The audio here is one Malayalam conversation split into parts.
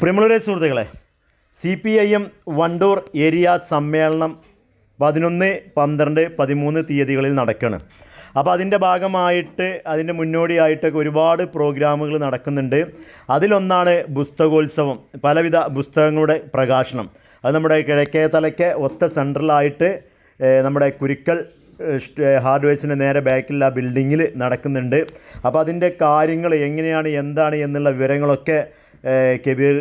പ്രിയമുള്ളവരെ സുഹൃത്തുക്കളെ C P I M Wandoor area സമ്മേളനം പതിനൊന്ന് പന്ത്രണ്ട് പതിമൂന്ന് തീയതികളിൽ നടക്കുകയാണ് അപ്പോൾ അതിന്റെ ഭാഗമായിട്ട് അതിന്റെ മുന്നോടിയായിട്ടൊക്കെ ഒരുപാട് പ്രോഗ്രാമുകൾ നടക്കുന്നുണ്ട്. അതിലൊന്നാണ് പുസ്തകോത്സവം പലവിധ പുസ്തകങ്ങളുടെ പ്രകാശനം. അത് നമ്മുടെ കിഴക്കേ തലയ്ക്ക് ഒത്ത സെൻട്രലായിട്ട് നമ്മുടെ കുരുക്കൽ ഹാർഡ്വെയർസിന്റെ നേരെ ബാക്കിലുള്ള ബിൽഡിങ്ങിൽ നടക്കുന്നുണ്ട്. അപ്പോൾ അതിന്റെ കാര്യങ്ങൾ എങ്ങനെയാണ് എന്താണ് എന്നുള്ള വിവരങ്ങളൊക്കെ കബീർ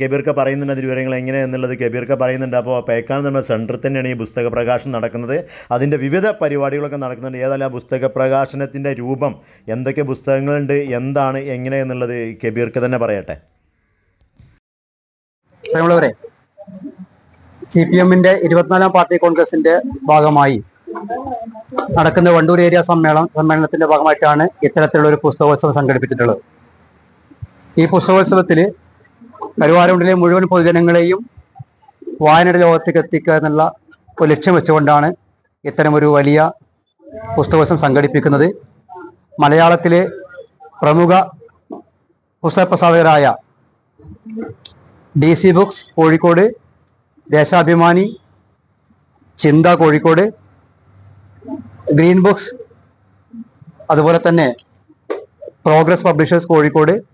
കബീർക്ക പറയുന്നുണ്ട് അതിന്റെ വിവരങ്ങൾ എങ്ങനെയെന്നുള്ളത് കബീർക്ക പറയുന്നുണ്ട്. അപ്പോൾ പേക്കാൻ നമ്മുടെ സെന്ററിൽ തന്നെയാണ് ഈ പുസ്തക പ്രകാശനം നടക്കുന്നത്. അതിന്റെ വിവിധ പരിപാടികളൊക്കെ നടക്കുന്നുണ്ട്. ഏതല്ല പുസ്തക പ്രകാശനത്തിന്റെ രൂപം എന്തൊക്കെ പുസ്തകങ്ങളുണ്ട് എന്താണ് എങ്ങനെയെന്നുള്ളത് കബീർക്ക് തന്നെ പറയട്ടെ. സി പി എമ്മിന്റെ ഇരുപത്തിനാലാം പാർട്ടി കോൺഗ്രസിന്റെ ഭാഗമായി നടക്കുന്ന വണ്ടൂർ ഏരിയ സമ്മേളനം സമ്മേളനത്തിന്റെ ഭാഗമായിട്ടാണ് ഇത്തരത്തിലുള്ള ഒരു പുസ്തകോത്സവം സംഘടിപ്പിച്ചിട്ടുള്ളത്. ഈ പുസ്തകോത്സവത്തിൽ കരുവാരുണ്ടിലെ മുഴുവൻ പൊതുജനങ്ങളെയും വായനയുടെ ലോകത്തേക്ക് എത്തിക്കുക എന്നുള്ള ഒരു ലക്ഷ്യം വെച്ചുകൊണ്ടാണ് ഇത്തരമൊരു വലിയ പുസ്തകോത്സവം സംഘടിപ്പിക്കുന്നത്. മലയാളത്തിലെ പ്രമുഖ പുസ്തകപ്രസാധകരായ D C books Kozhikode Deshabhimani Chintha Kozhikode green books അതുപോലെ തന്നെ progress publishers Kozhikode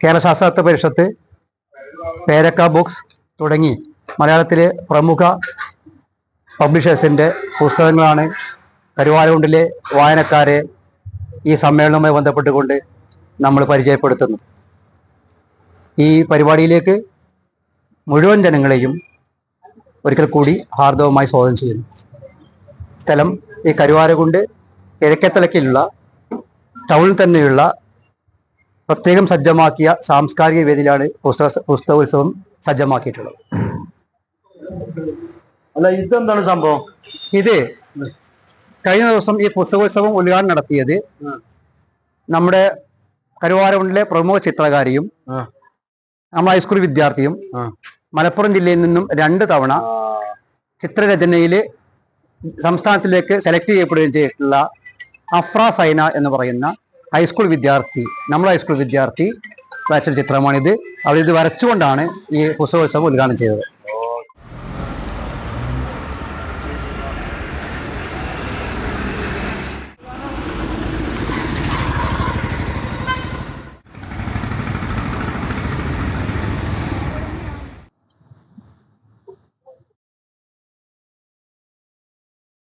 Kerala ശാസ്ത്രാർത്ഥ Parishad Perakka books തുടങ്ങി മലയാളത്തിലെ പ്രമുഖ പബ്ലിഷേഴ്സിന്റെ പുസ്തകങ്ങളാണ് കരുവാരകുണ്ടിലെ വായനക്കാരെ ഈ സമ്മേളനവുമായി ബന്ധപ്പെട്ടുകൊണ്ട് നമ്മൾ പരിചയപ്പെടുത്തുന്നു ഈ പരിപാടിയിലേക്ക് മുഴുവൻ ജനങ്ങളെയും ഒരിക്കൽ കൂടി ഹാർദവമായി സ്വാഗതം ചെയ്യുന്നു. സ്ഥലം ഈ കരുവാരകുണ്ട് കിഴക്കത്തലക്കിലുള്ള ടൗണിൽ തന്നെയുള്ള പ്രത്യേകം സജ്ജമാക്കിയ സാംസ്കാരിക വേദിയിലാണ് പുസ്തക പുസ്തകോത്സവം സജ്ജമാക്കിയിട്ടുള്ളത്. അല്ല ഇതെന്താണ് സംഭവം? ഇത് കഴിഞ്ഞ ദിവസം ഈ പുസ്തകോത്സവം ഉദ്ഘാടനം നടത്തിയത് നമ്മുടെ കരുവാരകുണ്ടിലെ പ്രമുഖ ചിത്രകാരിയും. നമ്മുടെ ഹൈസ്കൂൾ വിദ്യാർത്ഥിയും മലപ്പുറം ജില്ലയിൽ നിന്നും രണ്ട് തവണ ചിത്രരചനയിൽ സംസ്ഥാനത്തിലേക്ക് സെലക്ട് ചെയ്യപ്പെടുകയും ചെയ്തിട്ടുള്ള അഫ്ര സൈന എന്ന് പറയുന്ന ഹൈസ്കൂൾ വിദ്യാർത്ഥി നമ്മുടെ ഹൈസ്കൂൾ വിദ്യാർത്ഥി വരച്ച ചിത്രമാണിത്. അവരിത് വരച്ചുകൊണ്ടാണ് ഈ പുസ്തകോത്സവം ഉദ്ഘാടനം ചെയ്തത്.